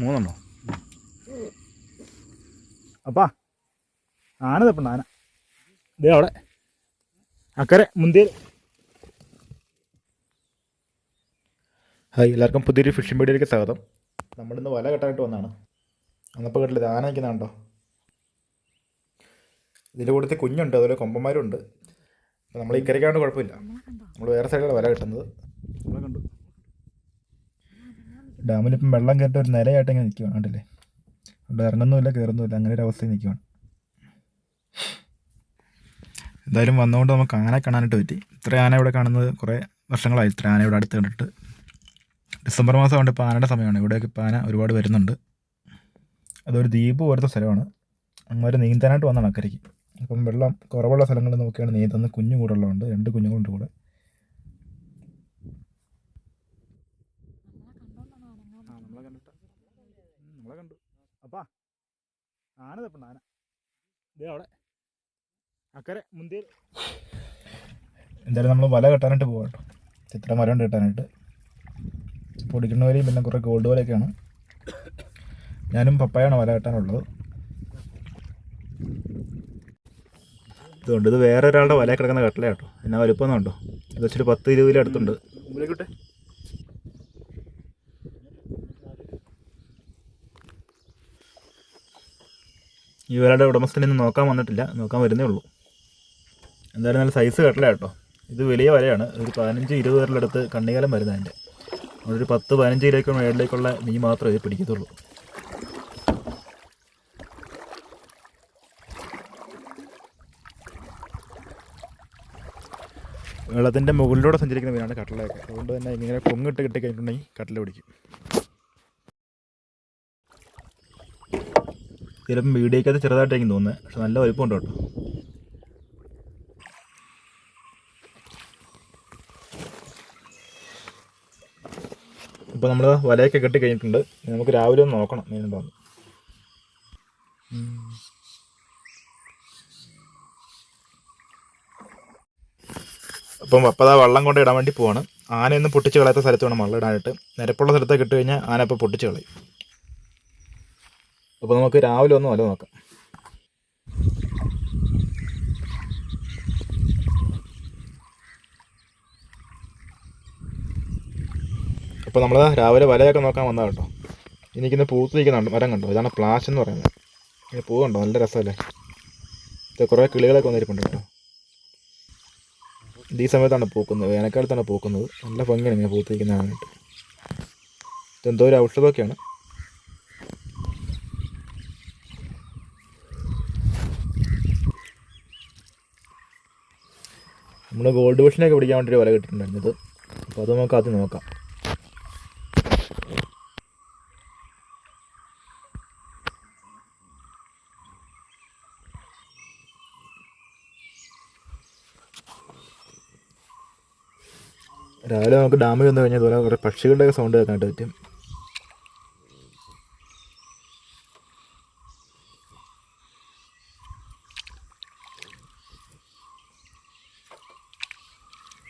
മൂന്നെണ്ണോ അപ്പാ ആന തപ്പണ്ട ആന. ഇതേ അവിടെ. അക്കരെ മുന്തിയിൽ. ഹായ് എല്ലാവർക്കും പുതിയൊരു ഫിഷിംഗ് വീഡിയോയിലേക്ക് സ്വാഗതം. നമ്മളിന്ന് വല കെട്ടായിട്ട് വന്നാണ് അന്നപ്പോൾ കെട്ടില്ല ആന നിൽക്കുന്നുണ്ടോ ഇതിന്റെ കൂട്ടത്തിൽ കുഞ്ഞുണ്ട് അതുപോലെ കൊമ്പന്മാരുണ്ട് അപ്പോൾ നമ്മൾ ഈ കരയ്ക്കാണ്ട് കുഴപ്പമില്ല. നമ്മൾ വേറെ സൈഡിലാണ് വല കെട്ടുന്നത്. നമ്മളെ കണ്ടു. ഡാമിലിപ്പം വെള്ളം കയറ്റ ഒരു നിലയായിട്ട് ഇങ്ങനെ നിൽക്കുകയാണ് കണ്ടില്ലേ? അവിടെ ഇറങ്ങുന്നുമില്ല കയറുന്നുമില്ല അങ്ങനെ ഒരു അവസ്ഥയിൽ നിൽക്കുകയാണ് എന്തായാലും വന്നുകൊണ്ട് നമുക്ക് ആനയെ കാണാനായിട്ട് പറ്റി. ഇത്ര ആന ഇവിടെ കാണുന്നത് കുറേ വർഷങ്ങളായി. ഇത്ര ആന ഇവിടെ അടുത്ത് കണ്ടിട്ട്. ഡിസംബർ മാസം കൊണ്ട് ഇപ്പോൾ ആനയുടെ സമയമാണ്. ഇവിടെയൊക്കെ ഇപ്പോൾ ആന ഒരുപാട് വരുന്നുണ്ട്. അതൊരു ദ്വീപ് പോലത്തെ സ്ഥലമാണ്. അങ്ങോട്ട് നീന്താനായിട്ട് വന്നാണ് അക്കരയ്ക്ക്. അപ്പം വെള്ളം കുറവുള്ള സ്ഥലങ്ങളിൽ നോക്കിയാണ് നീന്തുന്നത്. കുഞ്ഞു കൂടെ ഉള്ളതുകൊണ്ട് രണ്ട് കുഞ്ഞുങ്ങളുണ്ട് കൂടെ നമ്മളെ കണ്ടിട്ട് നമ്മളെ കണ്ടു അപ്പാ ആന തപ്പണ്ട ആന ഇതേ അവിടെ അക്കരെ മുന്തിയിൽ എന്തായാലും നമ്മൾ വല കെട്ടാനായിട്ട് പോകാം കേട്ടോ ചിത്ര മരം കെട്ടാനായിട്ട് പൊടിക്കുന്ന വരെയും പിന്നെ കുറേ ഗോൾഡ് വലയൊക്കെയാണ് ഞാനും പപ്പായാണ് വല കെട്ടാനുള്ളത് ഇതുകൊണ്ട് ഇത് വേറെ ഒരാളുടെ വല കിടക്കുന്ന കട്ടില കേട്ടോ എന്നാ വലുപ്പം ഉണ്ടോ ഇത് വെച്ചൊരു പത്ത് ഇരുപത് വലയുടെ ഉടമസ്ഥനൊന്നും നോക്കാൻ വന്നിട്ടില്ല. നോക്കാൻ വരുന്നേ ഉള്ളൂ. എന്തായാലും നല്ല സൈസ് കട്ടില കേട്ടോ ഇത് വലിയ വലയാണ്. ഒരു പതിനഞ്ച് ഇരുപത് പേരിലടുത്ത് കണ്ണികാലം വരുന്ന അതിന്റെ ഒരു പത്ത് പതിനഞ്ച് കിലോയ്ക്ക് മേളിലേക്കുള്ള മീൻ മാത്രമേ ഇത് പിടിക്കത്തുള്ളൂ. വെള്ളത്തിന്റെ മുകളിലൂടെ സഞ്ചരിക്കുന്ന മീനാണ് കട്ടലയൊക്കെ അതുകൊണ്ട് തന്നെ ഇങ്ങനെ കൊങ്ങിട്ട് കിട്ടി കഴിഞ്ഞിട്ടുണ്ടെങ്കിൽ കട്ടല പിടിക്കും. ചിലപ്പം വീഡിയോക്കകത്ത് ചെറുതായിട്ടായിരിക്കും തോന്നുന്നത്. പക്ഷെ നല്ല വലിപ്പമുണ്ട് കേട്ടോ. അപ്പോൾ നമ്മൾ വലയൊക്കെ കെട്ടി കഴിഞ്ഞിട്ടുണ്ട്. നമുക്ക് രാവിലെ ഒന്ന് നോക്കണം മീനുണ്ടോന്ന് അപ്പം അപ്പതാ വള്ളം കൊണ്ട് ഇടാൻ വേണ്ടി പോവാണ്. ആനയൊന്നും പൊട്ടിച്ച് കളയാത്ത സ്ഥലത്ത് വേണം വള്ളം ഇടാനായിട്ട്. നിരപ്പുള്ള സ്ഥലത്തൊക്കെ ഇട്ട് കഴിഞ്ഞാൽ ആന ഇപ്പോൾ പൊട്ടിച്ച് കളയും. അപ്പോൾ നമുക്ക് രാവിലെ ഒന്ന് വല നോക്കാം. അപ്പോൾ നമ്മൾ രാവിലെ വലയൊക്കെ നോക്കാൻ വന്നതാണ് കേട്ടോ. എനിക്കിന്ന് പൂത്ത് നിൽക്കുന്നുണ്ട് മരം കണ്ടോ? ഇതാണ് പ്ലാഷ് എന്ന് പറയുന്നത്. ഇങ്ങനെ പൂ കണ്ടോ? നല്ല രസമല്ലേ? ഇത് കുറേ കിളികളൊക്കെ വന്നിരിപ്പുണ്ട് കേട്ടോ. ഈ സമയത്താണ് പൂക്കുന്നത്. വേനൽക്കാലത്താണ് പൂക്കുന്നത്. നല്ല ഭംഗിയാണ് ഇങ്ങനെ പൂത്തിരിക്കുന്നതാണ് ഇതെന്തോ ഒരു ഔഷധമൊക്കെയാണ്. നമ്മൾ ഗോൾഡ് വിഷനൊക്കെ പിടിക്കാൻ വേണ്ടി വില വല കിട്ടിയിട്ടുണ്ടായിരുന്നത് അപ്പോൾ അത് നമുക്ക് ആദ്യം നോക്കാം. രാവിലെ നമുക്ക് ഡാമിൽ വന്നു കഴിഞ്ഞാൽ ഇതുപോലെ കുറേ പക്ഷികളുടെയൊക്കെ സൗണ്ട് കേൾക്കാനായിട്ട് പറ്റും.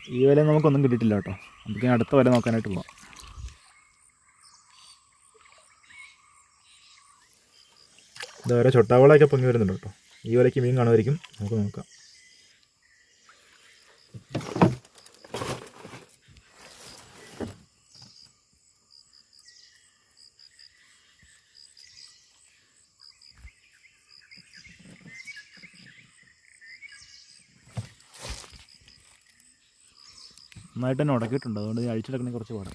ഈ വില നമുക്കൊന്നും കിട്ടിയിട്ടില്ല കേട്ടോ. നമുക്ക് അടുത്ത വില നോക്കാനായിട്ട് പോവാം. ഇതുവരെ ചൊട്ടാവളയൊക്കെ പൊങ്ങി വരുന്നുണ്ട് കേട്ടോ. ഈ വിലയ്ക്ക് മീൻ കാണുമായിരിക്കും. നമുക്ക് നോക്കാം. നന്നായിട്ട് തന്നെ ഉടക്കിയിട്ടുണ്ട്. അതുകൊണ്ട് അഴിച്ചെടുക്കണമെങ്കിൽ അഴിച്ചെടുക്കണേ കുറച്ച് പാടാം.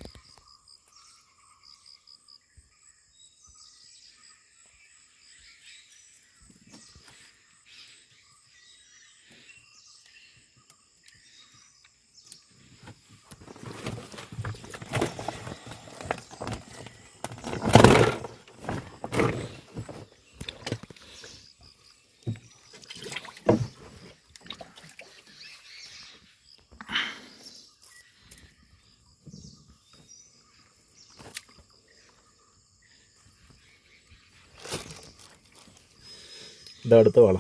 ഇതാ അടുത്ത വള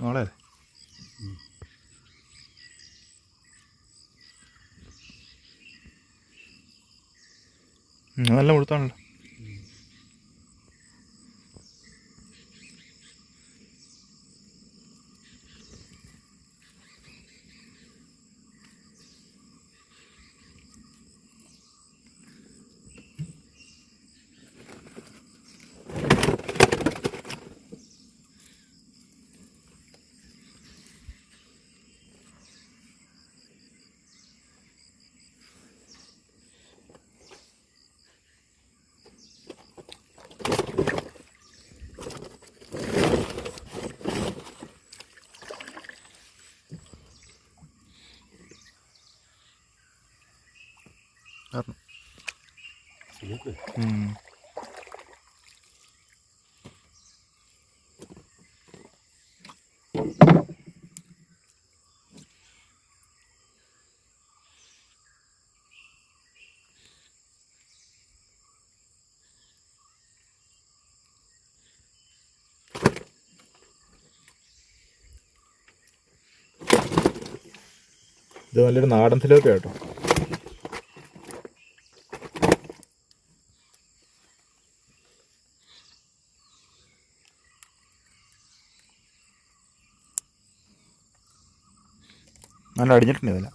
വാളേ നല്ല മുഴുത്താണല്ലോ ഉം. ഇത് നല്ലൊരു നാടൻ തിലോപ്പിയ കേട്ടോ നല്ല അടിഞ്ഞിട്ടുണ്ട് ഇതില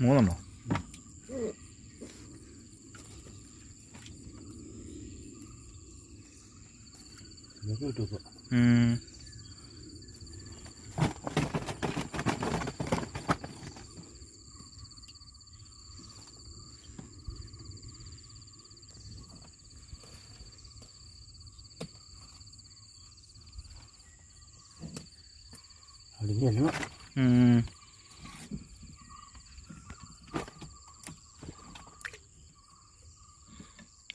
മൂന്നെണ്ണോ ഉം.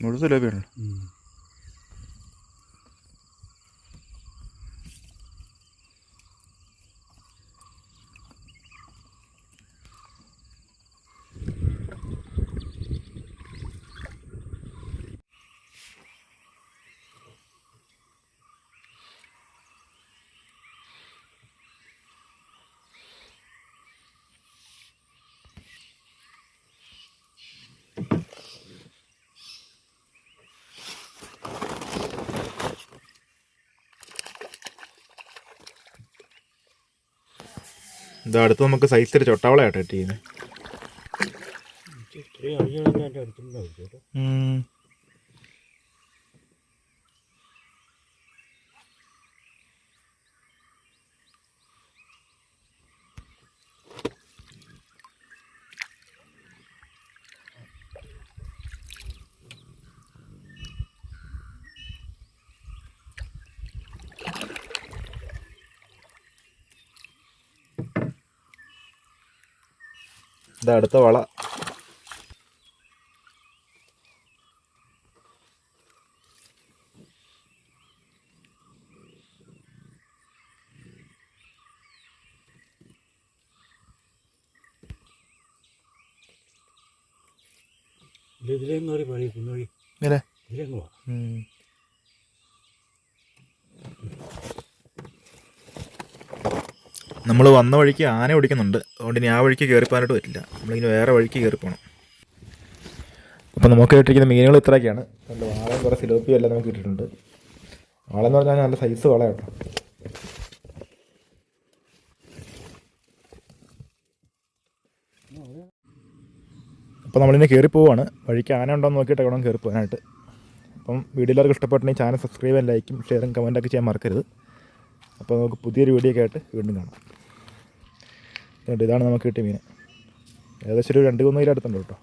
മുഴുത്ത തിലോപ്പിയാണല്ലോ ഇത് അടുത്ത് നമുക്ക് സൈസ് ഒരു ചൊട്ടാവളയാട്ടോ ഇട്ട് ഇത് അടുത്ത വള. ഇതിലേന്ന് ഒരു പണി കുന്നൊഴി ഇല്ലേ ഇതിലേങ്ങ് പോവാം നമ്മൾ വന്ന വഴിക്ക് ആന ഓടിക്കുന്നുണ്ട്. അതുകൊണ്ട് ഇനി ആ വഴിക്ക് കയറിപ്പോകാനായിട്ട് പറ്റില്ല. നമ്മളിങ്ങനെ വേറെ വഴിക്ക് കയറി പോകണം അപ്പോൾ നമുക്ക് കിട്ടിയിരിക്കുന്ന മീനുകൾ ഇത്രയൊക്കെയാണ്. നല്ല വാളയും കുറേ സിലോപ്പിയും എല്ലാം നമുക്ക് കിട്ടിയിട്ടുണ്ട്. വാളെന്ന് പറഞ്ഞാൽ നല്ല സൈസ് വള കേട്ടോ അപ്പോൾ നമ്മളിങ്ങനെ കയറി പോവുകയാണ് വഴിക്ക് ആന ഉണ്ടോ എന്ന് നോക്കിയിട്ട് വേണം കയറി പോകാനായിട്ട് അപ്പം വീഡിയോ എല്ലാവർക്കും ഇഷ്ടപ്പെട്ടുണ്ടെങ്കിൽ ചാനൽ സബ്സ്ക്രൈബ് ലൈക്കും ഷെയറും കമന്റൊക്കെ ചെയ്യാൻ മറക്കരുത്. അപ്പോൾ നമുക്ക് പുതിയൊരു വീഡിയോ ഒക്കെ ആയിട്ട് വീണ്ടും കാണാം. ഇതാണ് നമുക്ക് കിട്ടിയ മീൻ. ഏകദേശം ഒരു രണ്ട് മൂന്ന് കിലോ അടുത്തുണ്ട് കേട്ടോ.